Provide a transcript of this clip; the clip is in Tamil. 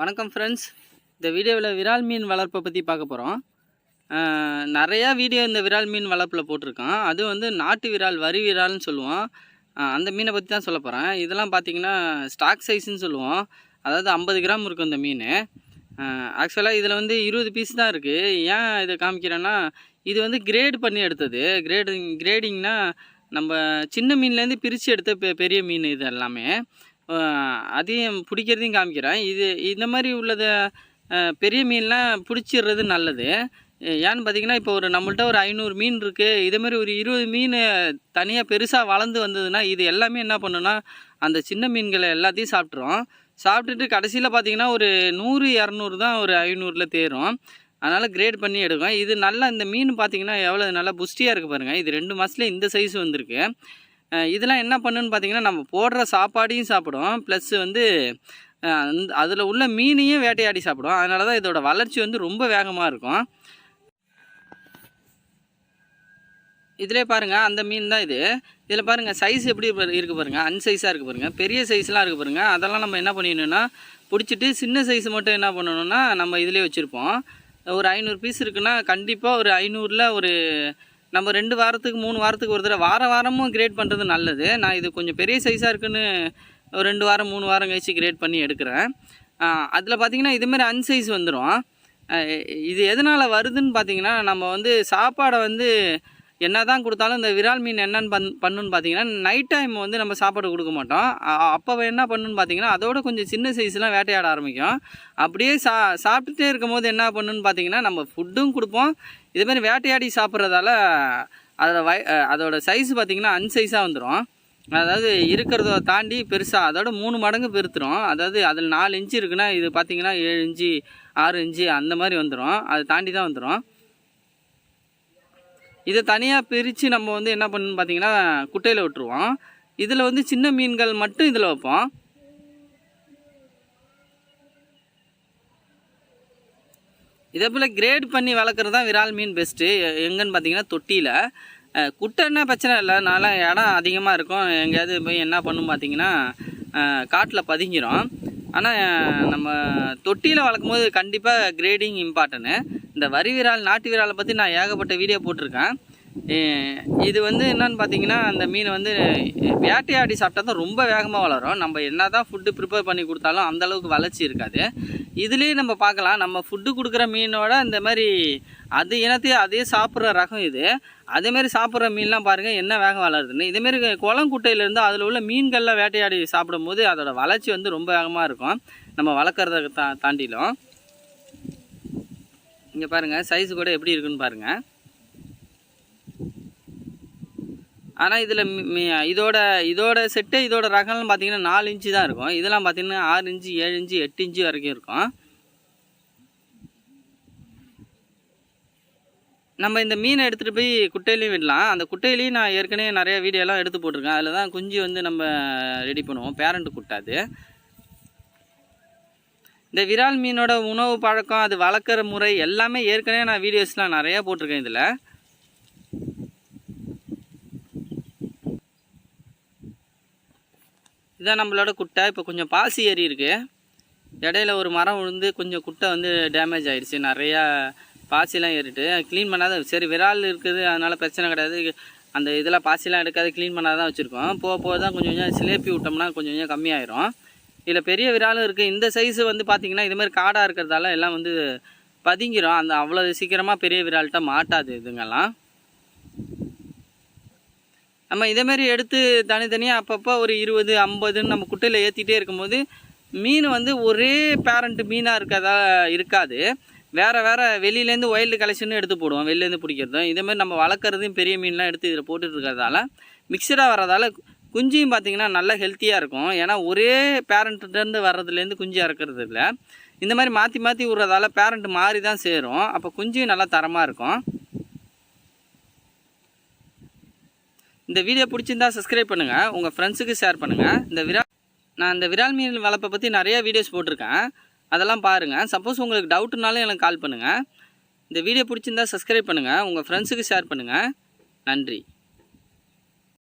வணக்கம் ஃப்ரெண்ட்ஸ் இந்த வீடியோவில் விரால் மீன் வளர்ப்பை பற்றி பார்க்க போகிறோம் நிறையா வீடியோ இந்த விரால் மீன் வளர்ப்பில் போட்டிருக்கான். அது வந்து நாட்டு விரால் வரி விரால்னு சொல்லுவோம் அந்த மீனை பற்றி தான் சொல்ல போகிறேன் இதெல்லாம் பார்த்தீங்கன்னா ஸ்டாக் சைஸ்ன்னு சொல்லுவோம். அதாவது ஐம்பது கிராம் இருக்கும் இந்த மீன். ஆக்சுவலாக இதில் வந்து இருபது பீஸ் தான் இருக்குது ஏன் இதை காமிக்கிறேன்னா இது வந்து கிரேட் பண்ணி எடுத்தது. கிரேடிங் கிரேடிங்னால் நம்ம சின்ன மீன்லேருந்து பிரித்து எடுத்த பெ பெரிய மீன் இது எல்லாமே. அதையும் பிடிக்கிறதையும் காமிக்கிறேன். இது இந்த மாதிரி உள்ளதை பெரிய மீன்லாம் பிடிச்சிடுறது நல்லது. ஏன்னு பார்த்தீங்கன்னா இப்போ ஒரு நம்மள்ட்ட ஒரு ஐநூறு மீன் இருக்குது இதே மாதிரி ஒரு இருபது மீன் தனியாக பெருசாக வளர்ந்து வந்ததுன்னா இது எல்லாமே என்ன பண்ணுன்னா அந்த சின்ன மீன்களை எல்லாத்தையும் சாப்பிட்ரும் சாப்பிட்டுட்டு கடைசியில் பார்த்தீங்கன்னா ஒரு நூறு இரநூறு தான் ஒரு ஐநூறில் தேரும். அதனால் கிரேட் பண்ணி எடுக்கும். இது நல்லா இந்த மீன் பார்த்தீங்கன்னா எவ்வளோ நல்லா புஷ்டியாக இருக்குது பாருங்கள் இது ரெண்டு மாதத்துல இந்த சைஸ் வந்திருக்கு. இதெல்லாம் என்ன பண்ணுன்னு பார்த்தீங்கன்னா நம்ம போடுற சாப்பாடையும் சாப்பிடும் ப்ளஸ் வந்து அந்த அதில் உள்ள மீனையும் வேட்டையாடி சாப்பிடும் அதனால தான் இதோட வளர்ச்சி வந்து ரொம்ப வேகமாக இருக்கும். இதிலே பாருங்கள் அந்த மீன் தான் இது. இதில் பாருங்கள் சைஸ் எப்படி இருக்குது பாருங்கள் அன்சைஸாக இருக்குது பாருங்கள் பெரிய சைஸ்லாம் இருக்குது பாருங்கள் அதெல்லாம் நம்ம என்ன பண்ணிடணும்னா பிடிச்சிட்டு சின்ன சைஸ் மட்டும் என்ன பண்ணணும்னா நம்ம இதிலே வச்சுருப்போம். ஒரு ஐநூறு பீஸ் இருக்குன்னா கண்டிப்பாக ஒரு ஐநூறில் ஒரு நம்ம ரெண்டு வாரத்துக்கு மூணு வாரத்துக்கு ஒரு தடவை வார வாரமும் கிரேட் பண்ணுறது நல்லது. நான் இது கொஞ்சம் பெரிய சைஸாக இருக்குன்னு ஒரு ரெண்டு வாரம் மூணு வாரம் கழிச்சு கிரேட் பண்ணி எடுக்கிறேன். அதில் பார்த்தீங்கன்னா இதுமாரி அன் சைஸ் வந்துடும் இது எதனால் வருதுன்னு பார்த்தீங்கன்னா நம்ம வந்து சாப்பாடை வந்து என்ன தான் கொடுத்தாலும் இந்த விரால் மீன் என்னென்னு பண் பண்ணுன்னு பார்த்தீங்கன்னா நைட் டைம் வந்து நம்ம சாப்பாடு கொடுக்க மாட்டோம். அப்போ என்ன பண்ணுன்னு பார்த்தீங்கன்னா அதோட கொஞ்சம் சின்ன சைஸ்லாம் வேட்டையாட ஆரம்பிக்கும். அப்படியே சா சாப்பிட்டுட்டே இருக்கும் போது என்ன பண்ணுன்னு பார்த்தீங்கன்னா நம்ம ஃபுட்டும் கொடுப்போம். இதுமாரி வேட்டையாடி சாப்பிட்றதால அதோட வய அதோடய அதோட சைஸ் பார்த்தீங்கன்னா அன் சைஸாக வந்துடும் அதாவது இருக்கிறத தாண்டி பெருசாக அதோட மூணு மடங்கு பெருத்துரும். அதாவது அதில் நாலு இன்ச்சு இருக்குன்னா இது பார்த்திங்கன்னா ஏழு இன்ச்சு ஆறு இன்ச்சு அந்த மாதிரி வந்துடும் அதை தாண்டி தான் வந்துடும் இதை தனியாக பிரித்து நம்ம வந்து என்ன பண்ணணும்னு பார்த்தீங்கன்னா குட்டையில் விட்டுருவோம். இதில் வந்து சின்ன மீன்கள் மட்டும் இதில் வைப்போம். இதே போல் கிரேட் பண்ணி வளர்க்குறது தான் விரால் மீன் பெஸ்ட்டு எங்கன்னு பார்த்தீங்கன்னா தொட்டியில். குட்டைன்னா பிரச்சனை இல்லை. நல்லா இடம் அதிகமாக இருக்கும். எங்கேயாவது போய் என்ன பண்ணும் பார்த்தீங்கன்னா காட்டில் பதுங்கிரும். ஆனால் நம்ம தொட்டியில் வளர்க்கும் போது கண்டிப்பாக கிரேடிங் இம்பார்ட்டனு இந்த வரி விரால் நாட்டு விராலை பற்றி நான் ஏகப்பட்ட வீடியோ போட்டிருக்கேன். இது வந்து என்னன்னு பார்த்தீங்கன்னா அந்த மீன் வந்து வேட்டையாடி சாப்பிட்டா தான் ரொம்ப வேகமாக வளரும். நம்ம என்ன தான் ஃபுட்டு ப்ரிப்பேர் பண்ணி கொடுத்தாலும் அந்த அளவுக்கு வளர்ச்சி இருக்காது. இதுலேயே நம்ம பார்க்கலாம். நம்ம ஃபுட்டு கொடுக்குற மீனோட இந்த மாதிரி அது இனத்தையே அதே சாப்பிட்ற ரகம் இது. அதேமாரி சாப்பிட்ற மீன்லாம் பாருங்கள் என்ன வேகம் வளருதுன்னு. இதேமாரி குளம் குட்டையிலேருந்து அதில் உள்ள மீன்கள்லாம் வேட்டையாடி சாப்பிடும்போது அதோட வளர்ச்சி வந்து ரொம்ப வேகமாக இருக்கும். நம்ம வளர்க்குறத தா தாண்டிலும். இங்கே பாருங்கள் சைஸ் கூட எப்படி இருக்குன்னு பாருங்கள் ஆனால் இதில் இதோட இதோட செட்டு இதோட ரகம்லாம் பார்த்தீங்கன்னா நாலு இன்ச்சு தான் இருக்கும். இதெல்லாம் பார்த்தீங்கன்னா ஆறு இன்ச்சு ஏழு இன்ச்சு எட்டு இன்ச்சு வரைக்கும் இருக்கும். நம்ம இந்த மீனை எடுத்துகிட்டு போய் குட்டையிலையும் விடலாம். அந்த குட்டையிலையும் நான் ஏற்கனவே நிறைய வீடியோலாம் எடுத்து போட்டிருக்கேன். அதில் தான் குஞ்சு வந்து நம்ம ரெடி பண்ணுவோம். பேரண்ட் குட்டாது இந்த விரால் மீனோட உணவு பழக்கம் அது வளர்க்குற முறை எல்லாமே ஏற்கனவே நான் வீடியோஸ்லாம் நிறையா போட்டிருக்கேன் இதில். இதான் நம்மளோட குட்டை. இப்போ கொஞ்சம் பாசி ஏறி இருக்குது இடையில ஒரு மரம் விழுந்து கொஞ்சம் குட்டை வந்து டேமேஜ் ஆயிடுச்சு நிறையா பாசிலாம் ஏறிட்டு. க்ளீன் பண்ணாத சரி விரால் இருக்குது. அதனால் பிரச்சனை கிடையாது. அந்த இதெல்லாம் பாசிலாம் எடுக்காது. க்ளீன் பண்ணாத தான் வச்சுருக்கோம். போக போக தான் கொஞ்சம் கொஞ்சம் சிலேப்பி விட்டோம்னா கொஞ்சம் கொஞ்சம் கம்மியாயிரும். இதில் பெரிய விராலும் இருக்குது இந்த சைஸு வந்து பார்த்திங்கன்னா இதுமாதிரி காடாக இருக்கிறதால எல்லாம் வந்து பதுங்கிரும். அந்த அவ்வளோ சீக்கிரமாக பெரிய விரால்கிட்ட மாட்டாது இதுங்கெல்லாம். நம்ம இதேமாரி எடுத்து தனித்தனியாக அப்பப்போ ஒரு இருபது ஐம்பதுன்னு நம்ம குட்டையில் ஏற்றிட்டே இருக்கும்போது மீன் வந்து ஒரே பேரண்ட் மீனாக இருக்கதா இருக்காது. வேறு வேறு வெளியிலேருந்து ஒயில்டு கலெக்ஷன்னு எடுத்து போடுவோம். வெளிலேருந்து பிடிக்கிறதும். இதேமாதிரி நம்ம வளர்க்குறதையும் பெரிய மீன்லாம் எடுத்து இதில் போட்டுட்டு இருக்கிறதால மிக்சடாக வர்றதால குஞ்சியும் பார்த்திங்கன்னா நல்லா ஹெல்த்தியாக இருக்கும். ஏன்னா ஒரே பேரண்ட்லேருந்து வர்றதுலேருந்து குஞ்சு இறக்குறது இல்லை. இந்த மாதிரி மாற்றி மாற்றி விட்றதால பேரண்ட் மாறி தான் சேரும். அப்போ குஞ்சியும் நல்லா தரமாக இருக்கும். இந்த வீடியோ பிடிச்சிருந்தா சப்ஸ்கிரைப் பண்ணுங்கள் உங்கள் ஃப்ரெண்ட்ஸுக்கு ஷேர் பண்ணுங்கள் இந்த விரா நான் இந்த விரால் மீன் வளர்ப்பை பற்றி நிறைய வீடியோஸ் போட்டிருக்கேன். அதெல்லாம் பாருங்கள் சப்போஸ் உங்களுக்கு டவுட்னாலும் எனக்கு கால் பண்ணுங்கள் இந்த வீடியோ பிடிச்சிருந்தா சப்ஸ்கிரைப் பண்ணுங்கள் உங்கள் ஃப்ரெண்ட்ஸுக்கு ஷேர் பண்ணுங்கள் நன்றி.